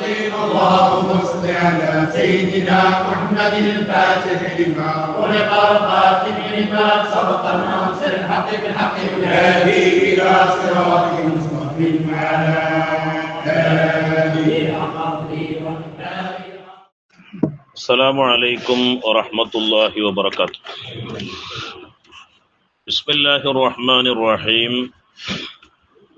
اللهم صل على سيدنا محمد الفاتح لما خلق الخاتم لما سبق الناصر الحق بالحق والهادي إلى صراطك المستقيم وعلى اله السلام عليكم ورحمة الله وبركاته. بسم الله الرحمن الرحيم.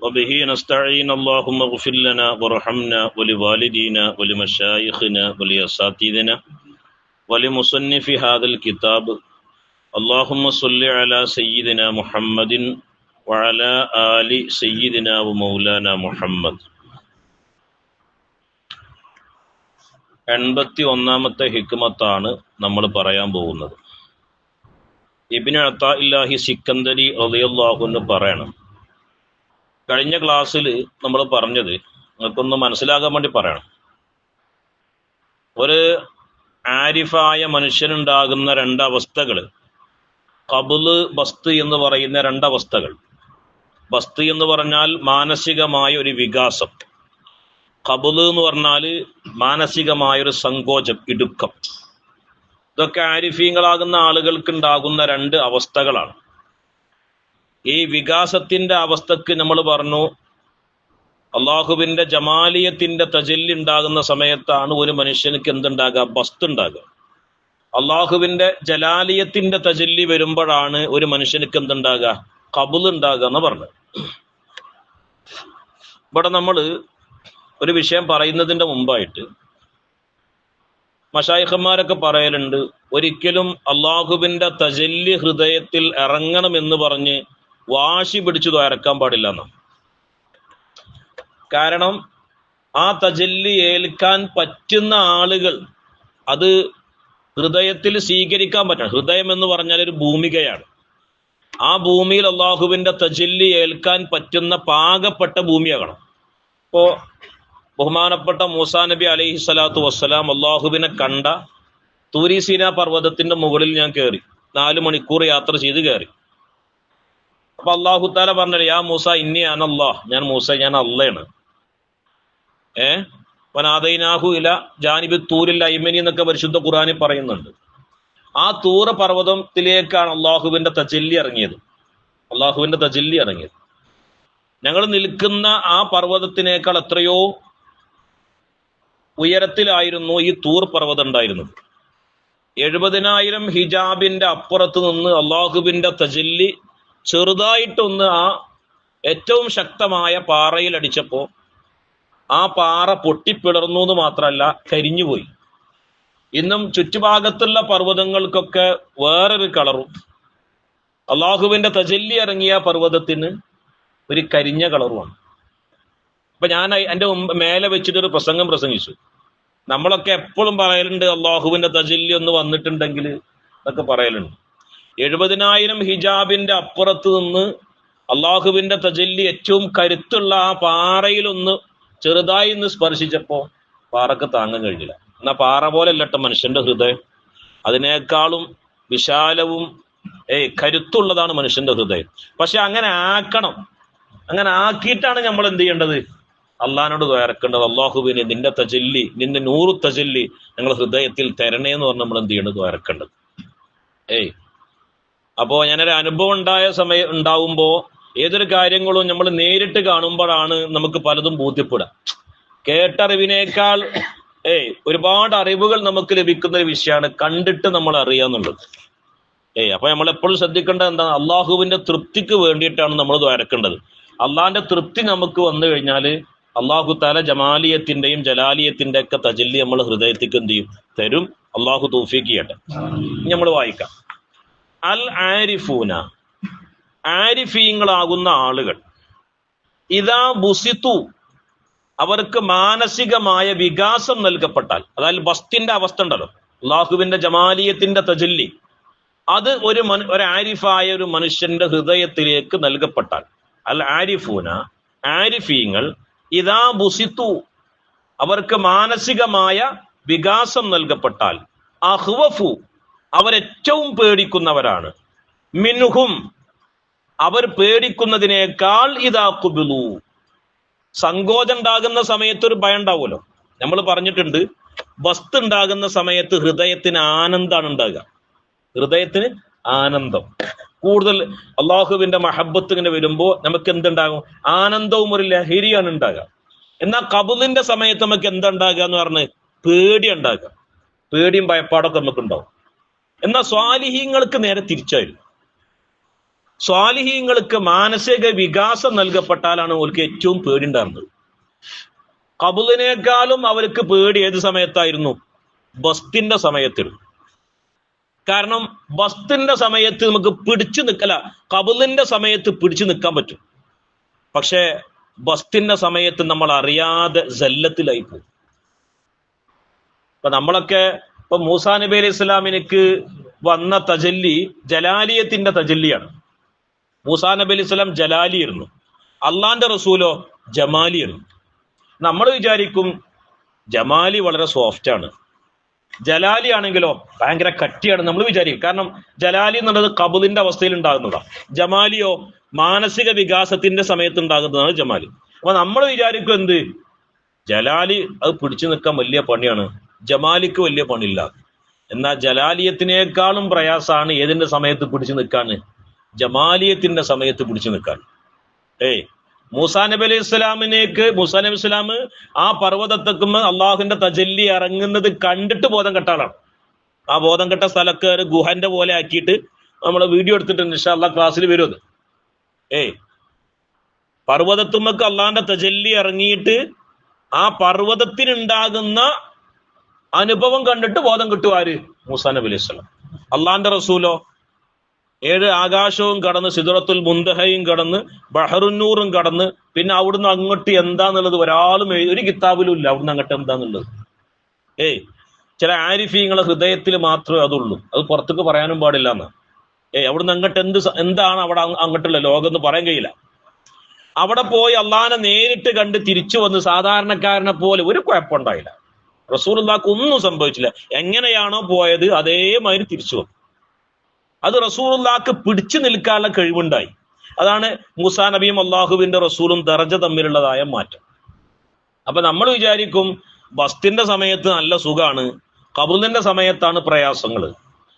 وبه نستعين اللهم اغفر لنا وارحمنا ولوالدينا ولمشايخنا ولأساتذتنا ولمصنف هذا الكتاب اللهم صل على سيدنا محمد وعلى آل سيدنا ومولانا محمد എൺപത്തി ഒന്നാമത്തെ ഹിക്മത്താണ് നമ്മൾ പറയാൻ പോകുന്നത് ഇബിന് അത്താ ഇല്ലാഹി സിക്കന്ദരി റളിയല്ലാഹുന്ന് പറയണം കഴിഞ്ഞ ക്ലാസ്സിൽ നമ്മൾ പറഞ്ഞത് നിങ്ങൾക്കൊന്ന് മനസ്സിലാക്കാൻ വേണ്ടി പറയണം. ഒരു ആരിഫായ മനുഷ്യനുണ്ടാകുന്ന രണ്ടവസ്ഥകൾ കബുൽ ബസ്ത് എന്ന് പറയുന്ന രണ്ടവസ്ഥകൾ. ബസ്ത് എന്ന് പറഞ്ഞാൽ മാനസികമായ ഒരു വികാസം. കബുൽ എന്ന് പറഞ്ഞാൽ മാനസികമായ ഒരു സങ്കോചം ഇടുക്കം. ഇതൊക്കെ ആരിഫീങ്ങളാകുന്ന ആളുകൾക്ക് ഉണ്ടാകുന്ന രണ്ട് അവസ്ഥകളാണ്. ഈ വികാസത്തിന്റെ അവസ്ഥക്ക് നമ്മൾ പറഞ്ഞു അള്ളാഹുവിന്റെ ജമാലിയത്തിന്റെ തജല്ലി ഉണ്ടാകുന്ന സമയത്താണ് ഒരു മനുഷ്യനക്ക് എന്തുണ്ടാകുക? വസ്തുണ്ടാകുക അള്ളാഹുവിന്റെ ജലാലിയത്തിന്റെ തജല്ലി വരുമ്പോഴാണ് ഒരു മനുഷ്യനക്ക് എന്തുണ്ടാകുക? കബുൽ ഉണ്ടാകുക എന്ന് പറഞ്ഞു ഇവിടെ നമ്മൾ ഒരു വിഷയം പറയുന്നതിന്റെ മുമ്പായിട്ട് മഷായിഖന്മാരൊക്കെ പറയലുണ്ട് ഒരിക്കലും അള്ളാഹുവിന്റെ തജല്ലി ഹൃദയത്തിൽ ഇറങ്ങണമെന്ന് പറഞ്ഞ് വാശി പിടിച്ചു ഇറക്കാൻ പാടില്ല എന്നാണ് കാരണം ആ തജല്ലി ഏൽക്കാൻ പറ്റുന്ന ആളുകൾ അത് ഹൃദയത്തിൽ സ്വീകരിക്കാൻ പറ്റണം. ഹൃദയം എന്ന് പറഞ്ഞാൽ ഒരു ഭൂമികയാണ്. ആ ഭൂമിയിൽ അള്ളാഹുവിന്റെ തജല്ലി ഏൽക്കാൻ പറ്റുന്ന പാകപ്പെട്ട ഭൂമിയാകണം. ഇപ്പോ ബഹുമാനപ്പെട്ട മൂസാ നബി അലൈഹി സ്വലാത്തു വസ്സലാം അള്ളാഹുവിനെ കണ്ട തൂരിസീന പർവതത്തിന്റെ മുകളിൽ ഞാൻ കയറി നാല് മണിക്കൂർ യാത്ര ചെയ്ത് കയറി അപ്പൊ അള്ളാഹു താല പറഞ്ഞു യാ മൂസ ഇന്നി അനല്ലാ ഞാൻ മൂസ ഞാൻ അള്ളയാണ്. ഏ? വനാദൈനാഹു ഇല ജാനിബി തൂരിൽ അയ്മനി എന്നൊക്കെ പരിശുദ്ധ ഖുറാനിൽ പറയുന്നുണ്ട്. ആ തൂറ പർവതത്തിലേക്കാണ് അള്ളാഹുവിന്റെ തജല്ലി ഇറങ്ങിയത്. അള്ളാഹുവിന്റെ തജല്ലി ഇറങ്ങിയത്. ഞങ്ങൾ നിൽക്കുന്ന ആ പർവതത്തിനേക്കാൾ എത്രയോ ഉയരത്തിലായിരുന്നു ഈ തൂർ പർവതം ഉണ്ടായിരുന്നത്. എഴുപതിനായിരം ഹിജാബിന്റെ അപ്പുറത്ത് നിന്ന് അള്ളാഹുവിന്റെ തജല്ലി ചെറുതായിട്ടൊന്ന് ആ ഏറ്റവും ശക്തമായ പാറയിൽ അടിച്ചപ്പോ ആ പാറ പൊട്ടിപ്പിളർന്നു എന്ന് മാത്രമല്ല കരിഞ്ഞുപോയി. ഇന്നും ചുറ്റുഭാഗത്തുള്ള പർവതങ്ങൾക്കൊക്കെ വേറൊരു കളറും. അള്ളാഹുവിന്റെ തജല്ലി ഇറങ്ങിയ പർവതത്തിന് ഒരു കരിഞ്ഞ കളറുമാണ്. അപ്പൊ ഞാൻ എന്റെ മേലെ വെച്ചിട്ട് ഒരു പ്രസംഗം പ്രസംഗിച്ചു. നമ്മളൊക്കെ എപ്പോഴും പറയലുണ്ട് അള്ളാഹുവിന്റെ തജല്ലി ഒന്ന് വന്നിട്ടുണ്ടെങ്കിൽ എന്നൊക്കെ പറയലുണ്ട്. എഴുപതിനായിരം ഹിജാബിന്റെ അപ്പുറത്ത് നിന്ന് അള്ളാഹുവിന്റെ തജല്ലി ഏറ്റവും കരുത്തുള്ള ആ പാറയിലൊന്ന് ചെറുതായി ഒന്ന് സ്പർശിച്ചപ്പോ പാറക്ക് താങ്ങാൻ കഴിഞ്ഞില്ല. എന്നാ പാറ പോലെ അല്ലട്ട മനുഷ്യന്റെ ഹൃദയം. അതിനേക്കാളും വിശാലവും ഏയ് കരുത്തുള്ളതാണ് മനുഷ്യന്റെ ഹൃദയം. പക്ഷെ അങ്ങനെ ആക്കണം. അങ്ങനെ ആക്കിയിട്ടാണ് നമ്മൾ എന്ത് ചെയ്യേണ്ടത്? അള്ളഹാനോട് വേർക്കേണ്ടത് അള്ളാഹുബിന് നിന്റെ തജല്ലി നിന്റെ നൂറ് തജല്ലി ഞങ്ങൾ ഹൃദയത്തിൽ തരണേ എന്ന് പറഞ്ഞ് നമ്മൾ എന്ത് ചെയ്യേണ്ടത്? വേർക്കേണ്ടത് ഏയ് അപ്പോ ഞാനൊരു അനുഭവം ഉണ്ടായ സമയം ഉണ്ടാവുമ്പോ ഏതൊരു കാര്യങ്ങളും നമ്മൾ നേരിട്ട് കാണുമ്പോഴാണ് നമുക്ക് പലതും ബോധ്യപ്പെടുക. കേട്ടറിവിനേക്കാൾ ഏയ് ഒരുപാട് അറിവുകൾ നമുക്ക് ലഭിക്കുന്ന ഒരു വിഷയമാണ് കണ്ടിട്ട് നമ്മൾ അറിയാന്നുള്ളത് ഏയ് അപ്പൊ നമ്മൾ എപ്പോഴും ശ്രദ്ധിക്കേണ്ടത് എന്താണ്? അള്ളാഹുവിന്റെ തൃപ്തിക്ക് വേണ്ടിയിട്ടാണ് നമ്മൾ ദ്വാരക്കേണ്ടത് അള്ളാഹിന്റെ തൃപ്തി നമുക്ക് വന്നു കഴിഞ്ഞാൽ അള്ളാഹു താല ജമാലിയത്തിന്റെയും ജലാലിയത്തിന്റെ ഒക്കെ തജല്ലി നമ്മൾ ഹൃദയത്തിക്ക് എന്ത് ചെയ്യും? തരും. അള്ളാഹു തൗഫീക്ക് നമ്മൾ വായിക്കാം. അൽ ആരിഫൂന ആരിഫീങ്ങളാകുന്ന ആളുകൾ. ഇതാ ബുസിത്തു. അവർക്ക് മാനസികമായ വികാസം നൽകപ്പെട്ടാൽ അതായത് ബസ്തിന്റെ അവസ്ഥ ഉണ്ടല്ലോ അള്ളാഹുവിന്റെ ജമാലിയത്തിന്റെ തജല്ലി അത് ഒരു മനു ഒരു ആരിഫായ ഒരു മനുഷ്യന്റെ ഹൃദയത്തിലേക്ക് നൽകപ്പെട്ടാൽ അൽ ആരിഫൂന ആരിഫീങ്ങൾ ഇതാ ബുസിത്തു അവർക്ക് മാനസികമായ വികാസം നൽകപ്പെട്ടാൽ അഹ്വഫു അവരേറ്റവും പേടിക്കുന്നവരാണ്. മിൻഹും അവർ പേടിക്കുന്നതിനേക്കാൾ ഇതാ കുബിലു. സങ്കോചം ഉണ്ടാകുന്ന സമയത്ത് ഒരു ഭയം ഉണ്ടാവുമല്ലോ നമ്മൾ പറഞ്ഞിട്ടുണ്ട് വസ്തു ഉണ്ടാകുന്ന സമയത്ത് ഹൃദയത്തിന് ആനന്ദമാണ് ഉണ്ടാകുക. ഹൃദയത്തിന് ആനന്ദം. കൂടുതൽ അള്ളാഹുവിന്റെ മഹബത്ത് ഇങ്ങനെ വരുമ്പോൾ നമുക്ക് എന്തുണ്ടാകും? ആനന്ദവും ഒരു ലഹരിയാണ് ഉണ്ടാകുക. എന്നാൽ കബുലിന്റെ സമയത്ത് നമുക്ക് എന്താ ഉണ്ടാകുക എന്ന് പറഞ്ഞ് പേടി ഉണ്ടാകുക പേടിയും ഭയപ്പാടൊക്കെ നമുക്ക് ഉണ്ടാവും എന്നാൽ സ്വാലിഹീങ്ങൾക്ക് നേരെ തിരിച്ചായിരുന്നു സ്വാലിഹീങ്ങൾക്ക് മാനസിക വികാസം നൽകപ്പെട്ടാലാണ് അവർക്ക് ഏറ്റവും പേടി ഉണ്ടായിരുന്നത് കബുലിനേക്കാളും അവർക്ക് പേടി ഏത് സമയത്തായിരുന്നു? ബസ്തിന്റെ സമയത്തിരുന്നു. കാരണം ബസ്തിന്റെ സമയത്ത് നമുക്ക് പിടിച്ചു നിൽക്കല കബുലിന്റെ സമയത്ത് പിടിച്ചു നിൽക്കാൻ പറ്റും. പക്ഷേ ബസ്തിന്റെ സമയത്ത് നമ്മൾ അറിയാതെ ജല്ലത്തിലായി പോകും ഇപ്പൊ നമ്മളൊക്കെ ഇപ്പൊ മൂസാ നബി അലൈഹി ഇസ്ലാമിനക്ക് വന്ന തജല്ലി ജലാലിയത്തിന്റെ തജല്ലിയാണ്. മൂസാ നബി അലൈഹി സ്വലാം ഇരുന്നു അള്ളാന്റെ റസൂലോ ജമാലി ഇരുന്നു നമ്മൾ വിചാരിക്കും ജമാലി വളരെ സോഫ്റ്റ് ആണ്. ജലാലി ആണെങ്കിലോ ഭയങ്കര കട്ടിയാണ് നമ്മൾ വിചാരിക്കും. കാരണം ജലാലി എന്നുള്ളത് കബുലിന്റെ അവസ്ഥയിൽ ഉണ്ടാകുന്നതാണ് ജമാലിയോ മാനസിക വികാസത്തിന്റെ സമയത്ത് ഉണ്ടാകുന്നതാണ് ജമാലി. അപ്പൊ നമ്മൾ വിചാരിക്കും എന്ത്? ജലാലി അത് പിടിച്ചു നിൽക്കാൻ വലിയ പണിയാണ്. ജമാലിക്ക് വലിയ പണിയില്ല. എന്നാൽ ജലാലിയത്തിനേക്കാളും പ്രയാസമാണ് ഏതിന്റെ സമയത്ത് പിടിച്ചു നിൽക്കാന് ജമാലിയത്തിന്റെ സമയത്ത് പിടിച്ചു നിൽക്കാൻ. ഏയ് മൂസാ നബി അലൈഹി ഇസ്ലാമിനേക്ക് മൂസാ നബി ഇസ്ലാം ആ പർവതത്തേക്കുമ്പോ അള്ളാഹുവിന്റെ തജല്ലി ഇറങ്ങുന്നത് കണ്ടിട്ട് ബോധം കെട്ട ആളാണ്. ആ ബോധം കെട്ട സ്ഥലക്ക് ഒരു ഗുഹന്റെ പോലെ ആക്കിയിട്ട് നമ്മൾ വീഡിയോ എടുത്തിട്ടുണ്ട്. ഇൻഷാ ക്ലാസ്സിൽ വരും അത്. ഏയ് പർവതത്തുമ്മക്ക് അള്ളാഹിന്റെ തജല്ലി ഇറങ്ങിയിട്ട് ആ പർവതത്തിനുണ്ടാകുന്ന അനുഭവം കണ്ടിട്ട് ബോധം കിട്ടും ആര്? മൂസാ നബി അലൈഹി സ്വലാം. അള്ളാന്റെ റസൂലോ? ഏഴ് ആകാശവും കടന്ന് സിദുറത്തുൽ മുന്തഹയും കടന്ന് ബഹറുന്നൂറും കടന്ന് പിന്നെ അവിടുന്ന് അങ്ങോട്ട് എന്താന്നുള്ളത് ഒരാളും ഒരു കിതാബിലും ഇല്ല. അവിടുന്ന് അങ്ങോട്ട് എന്താന്നുള്ളത്? ഏയ് ചില ആരിഫീങ്ങളെ ഹൃദയത്തിൽ മാത്രമേ അതുള്ളൂ. അത് പുറത്തേക്ക് പറയാനും പാടില്ല എന്ന് ഏയ് അവിടുന്ന് അങ്ങോട്ട് എന്ത് എന്താണ് അവിടെ അങ്ങ് അങ്ങോട്ടുള്ള ലോകം എന്ന് പറയാൻ കഴിയില്ല. അവിടെ പോയി അള്ളാഹിനെ നേരിട്ട് കണ്ട് തിരിച്ചു വന്ന് സാധാരണക്കാരനെ പോലെ ഒരു കുഴപ്പമുണ്ടായില്ല. റസൂലുള്ളാക്ക് ഒന്നും സംഭവിച്ചില്ല. എങ്ങനെയാണോ പോയത് അതേമാതിരി തിരിച്ചു വന്നു. അത് റസൂലുള്ളാക്ക് പിടിച്ചു നിൽക്കാനുള്ള കഴിവുണ്ടായി. അതാണ് മൂസാ നബിയും അള്ളാഹുവിന്റെ റസൂലും ദറജ തമ്മിലുള്ളതായ മാറ്റം. അപ്പൊ നമ്മൾ വിചാരിക്കും ബസ്തിന്റെ സമയത്ത് നല്ല സുഖാണ് കബുലിന്റെ സമയത്താണ് പ്രയാസങ്ങൾ.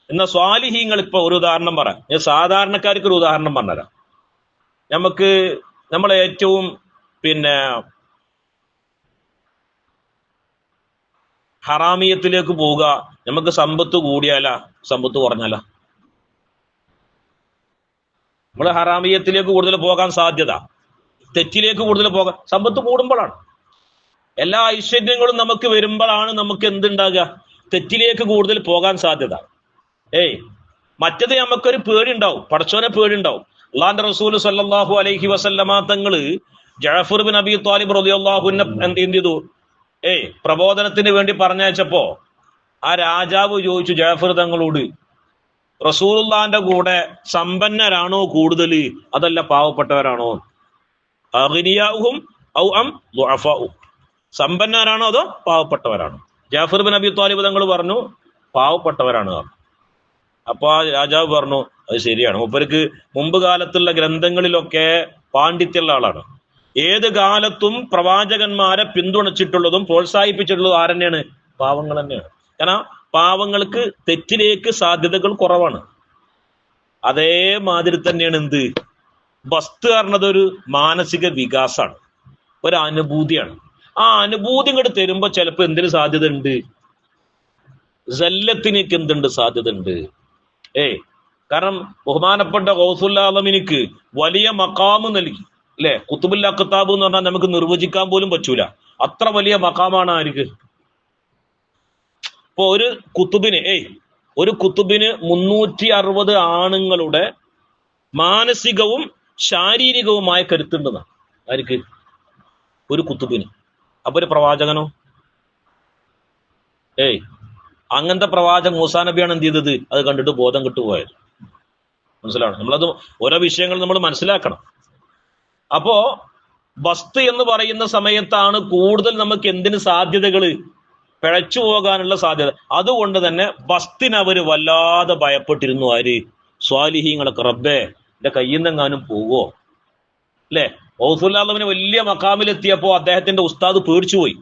എന്നാൽ സ്വാലിഹീങ്ങൾ ഇപ്പൊ ഒരു ഉദാഹരണം പറയാം ഞാൻ സാധാരണക്കാർക്ക് ഒരു ഉദാഹരണം പറഞ്ഞുതരാം. നമുക്ക് നമ്മളെ ഏറ്റവും പിന്നെ ഹറാമിയത്തിലേക്ക് പോവുക നമുക്ക് സമ്പത്ത് കൂടിയാല സമ്പത്ത് കുറഞ്ഞാല. നമ്മൾ ഹറാമിയത്തിലേക്ക് കൂടുതൽ പോകാൻ സാധ്യത. തെറ്റിലേക്ക് കൂടുതൽ പോകാൻ സമ്പത്ത് കൂടുമ്പോഴാണ്. എല്ലാ ഐശ്വര്യങ്ങളും നമുക്ക് വരുമ്പോഴാണ് നമുക്ക് എന്തുണ്ടാകുക? തെറ്റിലേക്ക് കൂടുതൽ പോകാൻ സാധ്യത. ഏയ് മറ്റത് നമുക്കൊരു പേടിണ്ടാവും പടച്ചോനെ പേടിണ്ടാവും അള്ളാന്റെ റസൂൽ സല്ലല്ലാഹു അലൈഹി വസല്ലമ തങ്ങൾ ജഅഫർ ബിൻ അബി താലിബ് എന്ത് എന്ത് ചെയ്തു? ഏയ് പ്രബോധനത്തിന് വേണ്ടി പറഞ്ഞയച്ചപ്പോ ആ രാജാവ് ചോദിച്ചു ജഅഫർ തങ്ങളോട് റസൂലുള്ളാന്റെ കൂടെ സമ്പന്നരാണോ കൂടുതൽ? അതല്ല പാവപ്പെട്ടവരാണോ? അഗ്നിയാഹും ഔ അം ദുഅഫാഉ സമ്പന്നരാണോ അതോ പാവപ്പെട്ടവരാണോ? ജാഫർ ബിൻ അബി താലിബ് തങ്ങൾ പറഞ്ഞു പാവപ്പെട്ടവരാണ്. അപ്പൊ ആ രാജാവ് പറഞ്ഞു അത് ശരിയാണ്. മൂപ്പർക്ക് മുമ്പ് കാലത്തുള്ള ഗ്രന്ഥങ്ങളിലൊക്കെ പാണ്ഡിത്യമുള്ള ആളാണ്. ഏത് കാലത്തും പ്രവാചകന്മാരെ പിന്തുണച്ചിട്ടുള്ളതും പ്രോത്സാഹിപ്പിച്ചിട്ടുള്ളതും ആരെന്നെയാണ്? പാവങ്ങൾ തന്നെയാണ്. കാരണം പാവങ്ങൾക്ക് തെറ്റിലേക്ക് സാധ്യതകൾ കുറവാണ്. അതേമാതിരി തന്നെയാണ് എന്ത്? വസ്തു പറഞ്ഞത് ഒരു മാനസിക വികാസമാണ് ഒരു അനുഭൂതിയാണ്. ആ അനുഭൂതി ഇങ്ങോട്ട് തരുമ്പോ ചിലപ്പോ എന്തിന് സാധ്യത ഉണ്ട് ജല്ലത്തിനേക്ക് എന്തുണ്ട് സാധ്യത ഉണ്ട് ഏ കാരണം ബഹുമാനപ്പെട്ട ഗൗസുല്ലാലമിനിക്ക് വലിയ മക്കാമ് നൽകി. അല്ലെ കുത്തുബുല്ല കിതാബ് എന്ന് പറഞ്ഞാൽ നമുക്ക് നിർവചിക്കാൻ പോലും പറ്റൂല. അത്ര വലിയ മക്കാമാണ് ആർക്ക്? ഇപ്പൊ ഒരു കുത്തുബിന് ഏയ് ഒരു കുത്തുബിന് മുന്നൂറ്റി അറുപത് ആണുങ്ങളുടെ മാനസികവും ശാരീരികവുമായ കരുത്തുണ്ടെന്നാണ് ആർക്ക്? ഒരു കുത്തുബിന്. അപ്പൊ ഒരു പ്രവാചകനോ? ഏയ് അങ്ങനത്തെ പ്രവാചകൻ മൂസാ നബിയാണ് എന്ത് ചെയ്തത്? അത് കണ്ടിട്ട് ബോധം കിട്ടുപോയത്. മനസ്സിലാണ് നമ്മളത് ഓരോ വിഷയങ്ങൾ നമ്മൾ മനസ്സിലാക്കണം. അപ്പോ വസ്തു എന്ന് പറയുന്ന സമയത്താണ് കൂടുതൽ നമുക്ക് എന്തിന് സാധ്യതകൾ? പിഴച്ചു പോകാനുള്ള സാധ്യത. അതുകൊണ്ട് തന്നെ വസ്തിന് അവർ വല്ലാതെ ഭയപ്പെട്ടിരുന്നു. ആര്? സ്വാലിഹീങ്ങളൊക്കെ. റബ്ബേ എന്റെ കയ്യിൽ നിന്നെങ്ങാനും പോവോ? അല്ലേ? ഔസുല്ലാഹുവിന് വലിയ മക്കാമിലെത്തിയപ്പോ അദ്ദേഹത്തിന്റെ ഉസ്താദ് പേടിച്ചു പോയി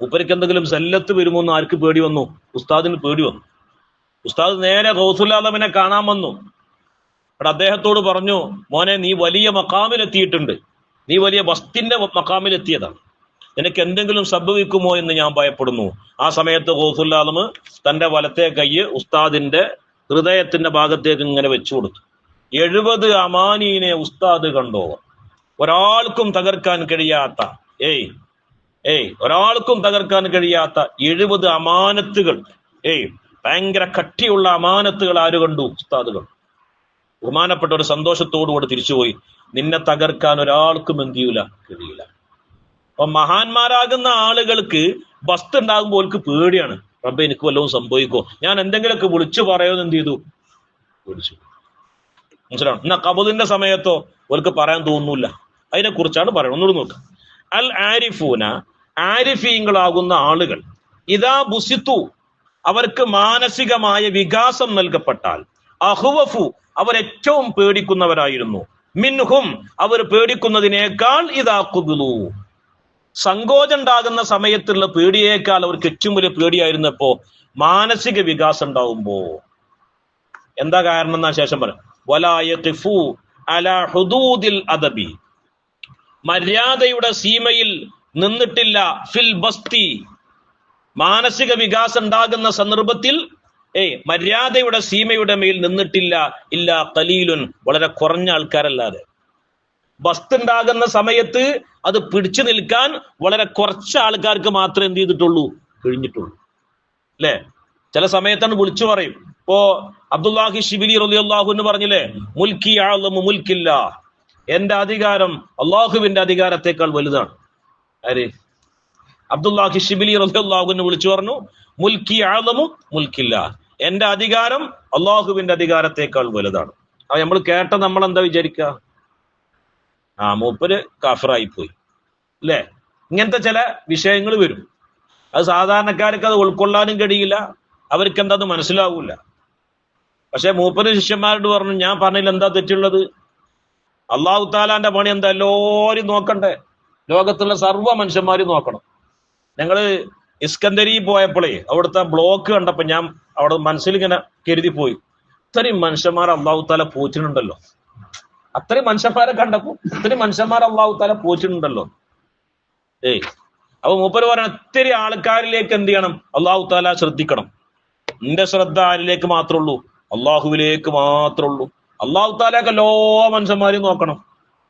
മൂപ്പർക്ക് എന്തെങ്കിലും സല്ലത്ത് വരുമോ എന്ന് ആർക്ക് പേടി വന്നു? ഉസ്താദിന് പേടി വന്നു. ഉസ്താദ് നേരെ ഗൗസുല്ലാദമിനെ കാണാൻ വന്നു. അവിടെ അദ്ദേഹത്തോട് പറഞ്ഞു മോനെ നീ വലിയ മക്കാമിലെത്തിയിട്ടുണ്ട് നീ വലിയ വസ്തിന്റെ മക്കാമിലെത്തിയതാണ് നിനക്ക് എന്തെങ്കിലും സംഭവിക്കുമോ എന്ന് ഞാൻ ഭയപ്പെടുന്നു. ആ സമയത്ത് ഗോസുല്ലാലും തന്റെ വലത്തെ കൈ ഉസ്താദിന്റെ ഹൃദയത്തിന്റെ ഭാഗത്തേക്ക് ഇങ്ങനെ വെച്ചു കൊടുത്തു. എഴുപത് അമാനീനെ ഉസ്താദ് കണ്ടോ ഒരാൾക്കും തകർക്കാൻ കഴിയാത്ത ഏയ് ഏയ് ഒരാൾക്കും തകർക്കാൻ കഴിയാത്ത എഴുപത് അമാനത്തുകൾ ഏയ് ഭയങ്കര കട്ടിയുള്ള അമാനത്തുകൾ ആര് കണ്ടു? ഉസ്താദുകൾ ബഹുമാനപ്പെട്ട ഒരു സന്തോഷത്തോടുകൂടെ തിരിച്ചുപോയി. നിന്നെ തകർക്കാൻ ഒരാൾക്കും എന്ത് ചെയ്യൂല? കഴിയില്ല അപ്പൊ മഹാന്മാരാകുന്ന ആളുകൾക്ക് ബസ്ത് ഉണ്ടാകുമ്പോൾ അവർക്ക് പേടിയാണ്. റബ്ബെ എനിക്ക് വല്ലതും സംഭവിക്കോ ഞാൻ എന്തെങ്കിലുമൊക്കെ വിളിച്ചു പറയുമെന്ന് എന്ത് ചെയ്തു? വിളിച്ചു. മനസ്സിലാണ് എന്നാ കബുദിന്റെ സമയത്തോ അവർക്ക് പറയാൻ തോന്നൂല അതിനെ കുറിച്ചാണ് പറയുന്നത്. ഒന്നുകൂടി നോക്കാം. അൽ ആരിഫൂന ആരിഫീങ്ങളാകുന്ന ആളുകൾ ഇതാ ബുസിത്തു അവർക്ക് മാനസികമായ വികാസം നൽകപ്പെട്ടാൽ അഹുവഫു അവർ ഏറ്റവും പേടിക്കുന്നവരായിരുന്നു. മിൻഹും അവർ പേടിക്കുന്നതിനേക്കാൾ ഇതാ കുബിലു സങ്കോചം ഉണ്ടാകുന്ന സമയത്തുള്ള പേടിയേക്കാൾ അവർക്ക് ഏറ്റവും വലിയ പേടിയായിരുന്നപ്പോ മാനസിക വികാസം ഉണ്ടാവുമ്പോ. എന്താ കാരണം എന്നാ ശേഷം പറയാം അല ഹുദൂദിൽ അദബി. മര്യാദയുടെ സീമയിൽ നിന്നിട്ടില്ല ഫിൽ ബസ്തി. മാനസിക വികാസം ഉണ്ടാകുന്ന സന്ദർഭത്തിൽ ഏയ് മര്യാദയുടെ സീമയുടെ മേൽ നിന്നിട്ടില്ല ഇല്ല കലീലുൻ വളരെ കുറഞ്ഞ ആൾക്കാരല്ലാതെ. ബസ്തുണ്ടാകുന്ന സമയത്ത് അത് പിടിച്ചു നിൽക്കാൻ വളരെ കുറച്ച് ആൾക്കാർക്ക് മാത്രമേ എന്ത് ചെയ്തിട്ടുള്ളൂ? കഴിഞ്ഞിട്ടുള്ളൂ. അല്ലേ? ചില സമയത്താണ് വിളിച്ചു പറയും. ഇപ്പോ അബ്ദുല്ലാഹി ഷിബിലി റളിയല്ലാഹു എന്ന് പറഞ്ഞില്ലേ മുൽക്കി ആളും മുൽക്കില്ല. എന്റെ അധികാരം അള്ളാഹുവിന്റെ അധികാരത്തെക്കാൾ വലുതാണ്. ആര്? അബ്ദുല്ലാഹി ഷിബിലി എന്ന് വിളിച്ചു പറഞ്ഞു മുൽക്കി ആളമു മുൽക്കില്ല. എന്റെ അധികാരം അള്ളാഹുവിന്റെ അധികാരത്തെക്കാൾ വലുതാണ്. അത് നമ്മൾ കേട്ട നമ്മൾ എന്താ വിചാരിക്കുക ആ മൂപ്പര് കാഫറായി പോയി അല്ലേ ഇങ്ങനത്തെ ചില വിഷയങ്ങൾ വരും. അത് സാധാരണക്കാർക്ക് അത് ഉൾക്കൊള്ളാനും കഴിയില്ല. അവർക്ക് എന്താ അത് മനസ്സിലാവൂല. പക്ഷെ മൂപ്പര് ശിഷ്യന്മാരോട് പറഞ്ഞു ഞാൻ പറഞ്ഞതിൽ എന്താ തെറ്റുള്ളത്? അള്ളാഹു താലാന്റെ പണി എന്താ? എല്ലാവരും നോക്കണ്ടേ. ലോകത്തുള്ള സർവ മനുഷ്യന്മാരും നോക്കണം. ഞങ്ങൾ ഇസ്കന്ദരി പോയപ്പോഴേ അവിടുത്തെ ബ്ലോക്ക് കണ്ടപ്പോ ഞാൻ അവിടെ മനസ്സിൽ ഇങ്ങനെ കരുതി പോയി ഇത്രയും മനുഷ്യന്മാർ അള്ളാഹു താല പോറ്റിനുണ്ടല്ലോ. അത്രയും മനുഷ്യന്മാരെ കണ്ടപ്പോ ഇത്രയും മനുഷ്യന്മാർ അള്ളാഹു താല പോറ്റിനുണ്ടല്ലോ. ഏയ്. അപ്പൊ മൂപ്പര് പറയണം ഇത്തിരി ആൾക്കാരിലേക്ക് എന്ത് ചെയ്യണം? അള്ളാഹു താല ശ്രദ്ധിക്കണം. നിന്റെ ശ്രദ്ധ ആരിലേക്ക് മാത്രമേ ഉള്ളൂ അള്ളാഹുവിലേക്ക് മാത്രമേ ഉള്ളൂ അള്ളാഹു താലേക്ക് എല്ലാ മനുഷ്യന്മാരെയും നോക്കണം.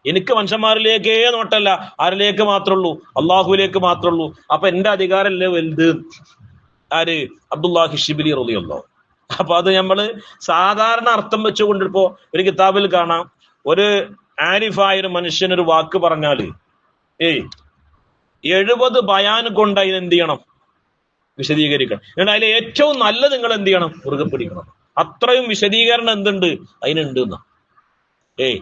എനിക്ക് മനുഷ്യന്മാരിലേക്കേ നോട്ടല്ല ആരിലേക്ക് മാത്രമേ ഉള്ളൂ അള്ളാഹുവിലേക്ക് മാത്രമേ ഉള്ളൂ അപ്പൊ എന്റെ അധികാരമല്ലേ വലുത്. ആര്? അബ്ദുല്ലാഹി ഷിബിലി റളിയല്ലോ അപ്പൊ അത് നമ്മൾ സാധാരണ അർത്ഥം വെച്ചുകൊണ്ടിപ്പോ ഒരു കിതാബിൽ കാണാം. ഒരു ആരിഫായ ഒരു മനുഷ്യൻ ഒരു വാക്ക് പറഞ്ഞാൽ ഏയ് എഴുപത് ബയാൻ കൊണ്ട് അതിന് എന്ത് ചെയ്യണം? വിശദീകരിക്കണം. എന്നിട്ട് അതിൽ ഏറ്റവും നല്ലത് നിങ്ങൾ എന്ത് ചെയ്യണം? മുറുകെ പിടിക്കണം. അത്രയും വിശദീകരണം എന്തുണ്ട്? അതിനുണ്ട് എന്നാ. ഏയ്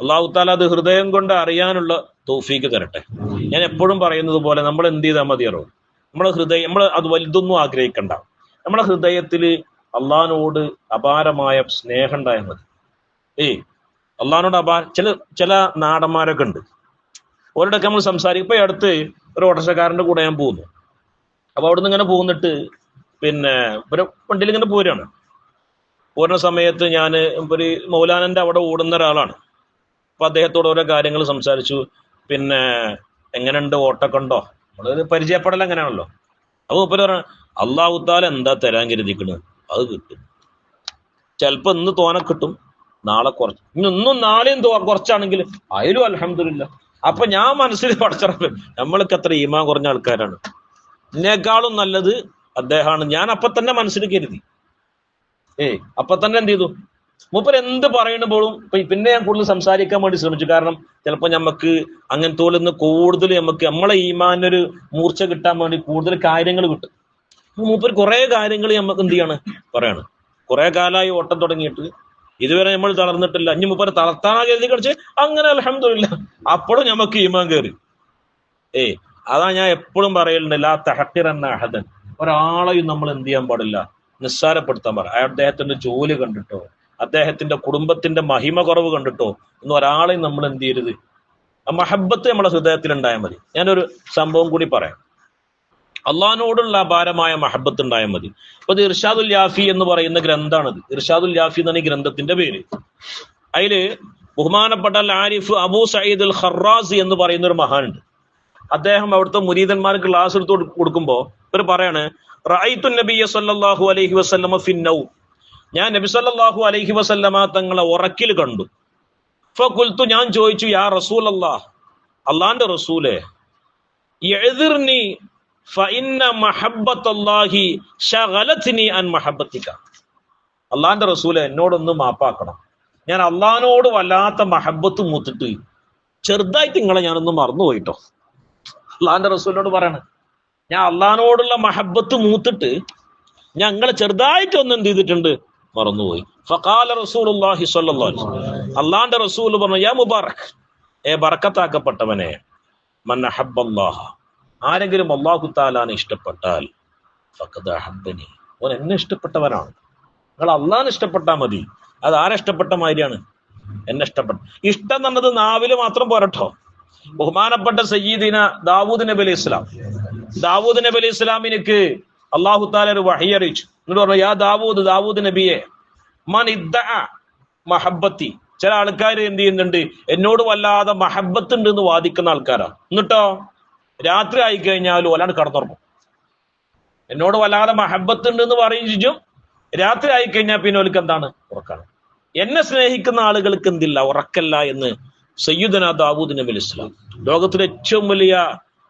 അള്ളാഹു താല അത് ഹൃദയം കൊണ്ട് അറിയാനുള്ള തോഫീക്ക് തരട്ടെ. ഞാൻ എപ്പോഴും പറയുന്നത് പോലെ നമ്മൾ എന്ത് ചെയ്താൽ മതിയറോ? നമ്മളെ ഹൃദയം നമ്മൾ അത് വലുതൊന്നും ആഗ്രഹിക്കണ്ട. നമ്മളെ ഹൃദയത്തിൽ അള്ളഹാനോട് അപാരമായ സ്നേഹം ഉണ്ടായാൽ മതി. ഏയ് അള്ളഹാനോട് അപാര ചില ചില നാടന്മാരൊക്കെ ഉണ്ട്. ഒരിടൊക്കെ നമ്മൾ സംസാരിക്കും. ഇപ്പൊ അടുത്ത് ഒരു ഓട്ടോറിക്ഷക്കാരന്റെ കൂടെ ഞാൻ പോകുന്നു. അപ്പൊ അവിടുന്ന് ഇങ്ങനെ പോകുന്നിട്ട് പിന്നെ ഒരു വണ്ടിയിൽ ഇങ്ങനെ പോരാണ് പോരുന്ന സമയത്ത് ഞാൻ ഒരു മൗലാനന്റെ അവിടെ ഓടുന്ന ഒരാളാണ്. അപ്പൊ അദ്ദേഹത്തോട് ഓരോ കാര്യങ്ങൾ സംസാരിച്ചു. പിന്നെ എങ്ങനെയുണ്ട് ഓട്ടൊക്കെ ഉണ്ടോ? നമ്മളൊരു പരിചയപ്പെടൽ അങ്ങനെയാണല്ലോ. അപ്പൊ മുപ്പര് പറഞ്ഞു അള്ളാഹു താല എന്താ തരാൻ കരുതിക്കണ്? അത് കിട്ടും. ചിലപ്പോ ഇന്ന് തോനെ കിട്ടും നാളെ കുറച്ച്. ഇനി ഇന്നും നാളെയും കുറച്ചാണെങ്കിൽ അതിലും അലഹമില്ല അപ്പൊ ഞാൻ മനസ്സിൽ പഠിച്ചറപ്പ് നമ്മൾക്ക് അത്ര ഈമാ കുറഞ്ഞ ആൾക്കാരാണ്. എന്നെക്കാളും നല്ലത് അദ്ദേഹമാണ്. ഞാൻ അപ്പൊ തന്നെ മനസ്സിൽ കരുതി. ഏയ് അപ്പൊ തന്നെ എന്ത് ചെയ്തു? മൂപ്പർ എന്ത് പറയുമ്പോഴും പിന്നെ ഞാൻ കൂടുതൽ സംസാരിക്കാൻ വേണ്ടി ശ്രമിച്ചു. കാരണം ചിലപ്പോൾ നമുക്ക് അങ്ങനത്തെ നിന്ന് കൂടുതൽ നമുക്ക് നമ്മളെ ഈമാനൊരു മൂർച്ച കിട്ടാൻ വേണ്ടി കൂടുതൽ കാര്യങ്ങൾ കിട്ടും. മൂപ്പർ കുറെ കാര്യങ്ങൾ നമുക്ക് എന്ത് ചെയ്യാണ്? പറയാണ്. കുറെ കാലമായി ഓട്ടം തുടങ്ങിയിട്ട്. ഇതുവരെ നമ്മൾ തളർന്നിട്ടില്ല. ഇനി മൂപ്പരെ തളർത്താനാ കരുതി കളിച്ച് അങ്ങനെ അലഹമില്ല അപ്പോഴും നമുക്ക് ഈമാൻ കയറി ഏ അതാ ഞാൻ എപ്പോഴും പറയലുണ്ട് ലാ തഹക്കിർ എന്ന അഹദൻ. ഒരാളെയും നമ്മൾ എന്ത് ചെയ്യാൻ പാടില്ല. നിസ്സാരപ്പെടുത്താൻ പറ അദ്ദേഹത്തിന്റെ ജോലി കണ്ടിട്ടോ? അദ്ദേഹത്തിന്റെ കുടുംബത്തിന്റെ മഹിമ കുറവ് കണ്ടിട്ടോ? എന്ന് ഒരാളെയും നമ്മൾ എന്ത് ചെയ്യരുത്? ആ മഹബത്ത് നമ്മുടെ ഹൃദയത്തിൽ ഉണ്ടായാൽ മതി. ഞാനൊരു സംഭവം കൂടി പറയാം. അള്ളഹാനോടുള്ള അപാരമായ മഹബത്ത് ഉണ്ടായാൽ മതി. അപ്പൊ ഇത് ഇർഷാദുൽ യാഫി എന്ന് പറയുന്ന ഗ്രന്ഥാണിത്. ഇർഷാദുൽ യാഫി എന്നാണ് ഈ ഗ്രന്ഥത്തിന്റെ പേര്. അതിൽ ബഹുമാനപ്പെട്ട ആരിഫ് അബൂ സയ്യിദ് അൽ ഖറാസി എന്ന് പറയുന്ന ഒരു മഹാനുണ്ട്. അദ്ദേഹം അവിടുത്തെ മുരീതന്മാർക്ക് ക്ലാസ് എടുത്ത് കൊടു- കൊടുക്കുമ്പോ ഇവർ പറയാണ് റായിത്തു നബിയ സല്ലല്ലാഹു അലൈഹി വസ്ലമ ഫിന്നൗ ഞാൻ നബി സല്ലല്ലാഹു അലൈഹി വസല്ലമ തങ്ങളെ ഉറക്കിൽ കണ്ടു. ഫുൽത്തു ഞാൻ ചോദിച്ചു യാ റസൂൽ അള്ളാഹ് അള്ളാന്റെ റസൂലെ അള്ളാന്റെ റസൂലെ എന്നോടൊന്ന് മാപ്പാക്കണം. ഞാൻ അള്ളഹാനോട് വല്ലാത്ത മഹബത്ത് മൂത്തിട്ട് ചെറുതായിട്ട് നിങ്ങളെ ഞാനൊന്ന് മറന്നുപോയിട്ടോ. അള്ളാന്റെ റസൂലിനോട് പറയണ ഞാൻ അള്ളഹാനോടുള്ള മഹബത്ത് മൂത്തിട്ട് ഞങ്ങളെ ചെറുതായിട്ട് ഒന്ന് എന്ത് ചെയ്തിട്ടുണ്ട് മറന്നുപോയി. സ്വല്ലല്ലാഹു അലൈഹി അള്ളാന്റെ റസൂൽ പറഞ്ഞു ഏ ബറക്കത്താക്കപ്പെട്ടവനെ മന്നഹബ്ബല്ലാഹ ആരെങ്കിലും അള്ളാഹു താലാനെ ഇഷ്ടപ്പെട്ടാൽ ഫഖദ് അഹബ്ബനി. ഓൻ എന്നെ ഇഷ്ടപ്പെട്ടവനാണ്. നിങ്ങൾ അള്ളാഹിനെ ഇഷ്ടപ്പെട്ടാൽ മതി. അത് ആരെ ഇഷ്ടപ്പെട്ട മാതിരിയാണ്? എന്നെ ഇഷ്ടപ്പെട്ട ഇഷ്ടം എന്നത് നാവിൽ മാത്രം പോരട്ടോ. ബഹുമാനപ്പെട്ട സയ്യിദിന ദാവൂദ് നബി അലൈഹി ഇസ്ലാം ദാവൂദ് നബി അലൈഹി ഇസ്ലാമിനിക്ക് അള്ളാഹു താല ഒരു വഹി അറിയിച്ചു. എന്നിട്ട് പറഞ്ഞു യാ ദാവൂദ് ദാവൂദ് നബിയെ മൻ മഹബത്തി ചില ആൾക്കാർ എന്ത് ചെയ്യുന്നുണ്ട് എന്നോട് വല്ലാതെ മഹബത്ത് ഉണ്ട് എന്ന് വാദിക്കുന്ന ആൾക്കാരാ. എന്നിട്ടോ രാത്രി ആയി കഴിഞ്ഞാലും ഒരാൾ കടന്നുറങ്ങും. എന്നോട് വല്ലാതെ മഹബത്ത് ഉണ്ട് എന്ന് പറയും രാത്രി ആയി കഴിഞ്ഞാൽ പിന്നെ അവർക്ക് എന്താണ്? ഉറക്കാണ്. എന്നെ സ്നേഹിക്കുന്ന ആളുകൾക്ക് എന്തില്ല? ഉറക്കല്ല എന്ന് സയ്യുദന ദാവൂദ് നബി ഇസ്ലാം ലോകത്തിലെ ഏറ്റവും വലിയ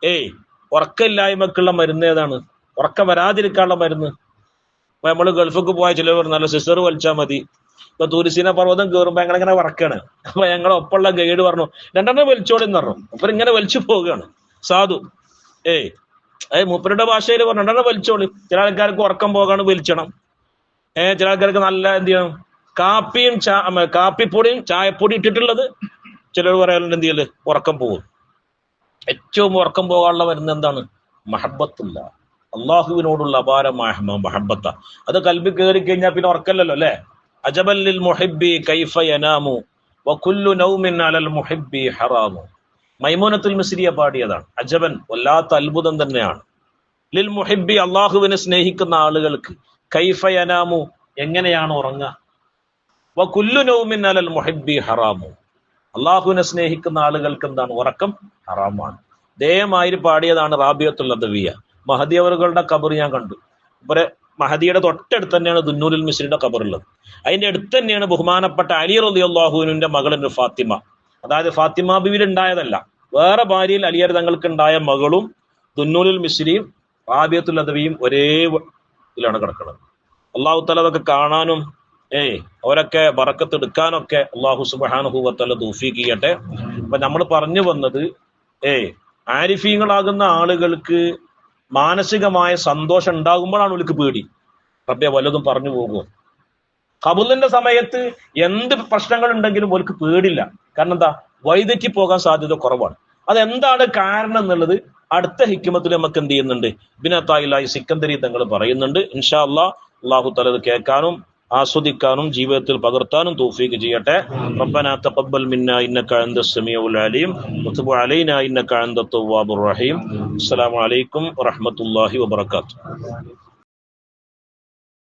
ഏയ് ഉറക്കമില്ലായ്മക്കുള്ള മരുന്ന് ഏതാണ്? ഉറക്കം വരാതിരിക്കാനുള്ള മരുന്ന്. ഇപ്പൊ നമ്മൾ ഗൾഫൊക്കെ പോയ ചിലവർ നല്ല സിസ്റ്റർ വലിച്ചാൽ മതി. ഇപ്പൊ തുരിസീന പർവതം കയറുമ്പോ ഞങ്ങൾ ഇങ്ങനെ വറക്കാണ്. അപ്പൊ ഞങ്ങളെ ഒപ്പമുള്ള ഗൈഡ് പറഞ്ഞു രണ്ടെണ്ണം വലിച്ചോളി എന്ന് പറഞ്ഞു. അപ്പൊ ഇങ്ങനെ വലിച്ചു പോവുകയാണ്. സാധു ഏയ് ഏയ് മൂപ്പരുടെ ഭാഷയിൽ പറഞ്ഞു രണ്ടെണ്ണം വലിച്ചോളി. ചില ആൾക്കാർക്ക് ഉറക്കം പോകാണ് വലിച്ചണം. ഏഹ് ചില ആൾക്കാർക്ക് നല്ല എന്ത് ചെയ്യണം? കാപ്പിയും ചാ കാപ്പിപ്പൊടിയും ചായപ്പൊടി ഇട്ടിട്ടുള്ളത് ചിലർ പറയാനുണ്ട് എന്ത് ചെയ്യൽ? ഉറക്കം പോകും ഏറ്റവും ഉറക്കം പോകാനുള്ള വരുന്ന എന്താണ്? മഹബത്തില്ല അള്ളാഹുവിനോടുള്ള അപാരമായ മഹബത്ത. അത് കൽബി കയറി കഴിഞ്ഞാൽ പിന്നെ ഉറക്കല്ലല്ലോ അല്ലെ? അജബല്ലിൽ മുഹിബി കൈഫ യനാമു വകുല്ലു നൗമിൻ അലൽ മുഹിബി ഹറാമു. മൈമൂനത്തുൽ മിസ്രിയ പാടിയതാണ്. അജബൻ വല്ലാത്ത അത്ഭുതം തന്നെയാണ്. ലിൽ മുഹിബി അള്ളാഹുവിനെ സ്നേഹിക്കുന്ന ആളുകൾക്ക് കൈഫ യനാമു എങ്ങനെയാണ് ഉറങ്ങുക? വകുല്ലു നൗമിൻ അലൽ മുഹിബി ഹറാമു. അള്ളാഹുവിനെ സ്നേഹിക്കുന്ന ആളുകൾക്ക് എന്താണ്? ഉറക്കം ഹറാമാണ്. ദയമായി പാടിയതാണ് റാബിയത്തുൽ അദവിയ. മഹദി അവറുകളുടെ കബർ ഞാൻ കണ്ടു. ഇവരെ മഹദിയുടെ തൊട്ടടുത്ത് തന്നെയാണ് ദുന്നൂരിൽ മിസ്രിയുടെ കബറുള്ളത്. അതിന്റെ അടുത്ത് തന്നെയാണ് ബഹുമാനപ്പെട്ട അലി റലി അള്ളാഹുവിന്റെ മകളുണ്ട് ഫാത്തിമ. അതായത് ഫാത്തിമ ബിവിൽ ഉണ്ടായതല്ല വേറെ ഭാര്യയിൽ അലിയർ തങ്ങൾക്ക് ഉണ്ടായ മകളും ദുന്നൂരിൽ മിസ്രിയും ആബിയത്തുൽ അദവിയും ഒരേ ഇതിലാണ് കിടക്കുന്നത്. അള്ളാഹു തല അതൊക്കെ കാണാനും ഏയ് അവരൊക്കെ വറക്കത്തെടുക്കാനൊക്കെ അള്ളാഹു സുബാനുഹൂവത്തല്ല തൂഫീക്ക് ചെയ്യട്ടെ. അപ്പൊ നമ്മൾ പറഞ്ഞു വന്നത് ഏയ് ആരിഫീങ്ങളാകുന്ന ആളുകൾക്ക് മാനസികമായ സന്തോഷം ഉണ്ടാകുമ്പോഴാണ് അവർക്ക് പേടി. റബ്ബെ വല്ലതും പറഞ്ഞു പോകുമോ? കബുലിന്റെ സമയത്ത് എന്ത് പ്രശ്നങ്ങൾ ഉണ്ടെങ്കിലും ഒലിക്ക് പേടില്ല. കാരണം എന്താ? വൈദ്യക്ക് പോകാൻ സാധ്യത കുറവാണ്. അതെന്താണ് കാരണം എന്നുള്ളത് അടുത്ത ഹിക്കുമത്തിൽ നമുക്ക് എന്ത് ചെയ്യുന്നുണ്ട്? ബിനത്തായി സിക്കന്തരി തങ്ങൾ പറയുന്നുണ്ട്. ഇൻഷാ അള്ളാഹു തലത് കേൾക്കാനും ആസ്വദിക്കാനും ജീവിതത്തിൽ പകർത്താനും തൗഫീക്ക് ചെയ്യട്ടെ. റബ്ബന തഖബ്ബൽ മിന്ന ഇന്നക അൻത സമീഉൽ അലീം. വതുബ് അലൈനാ ഇന്നക അൻത തവ്വാബുർ റഹീം. അസ്സലാമു അലൈക്കും വറഹ്മത്തുള്ളാഹി വബറകാതുഹു.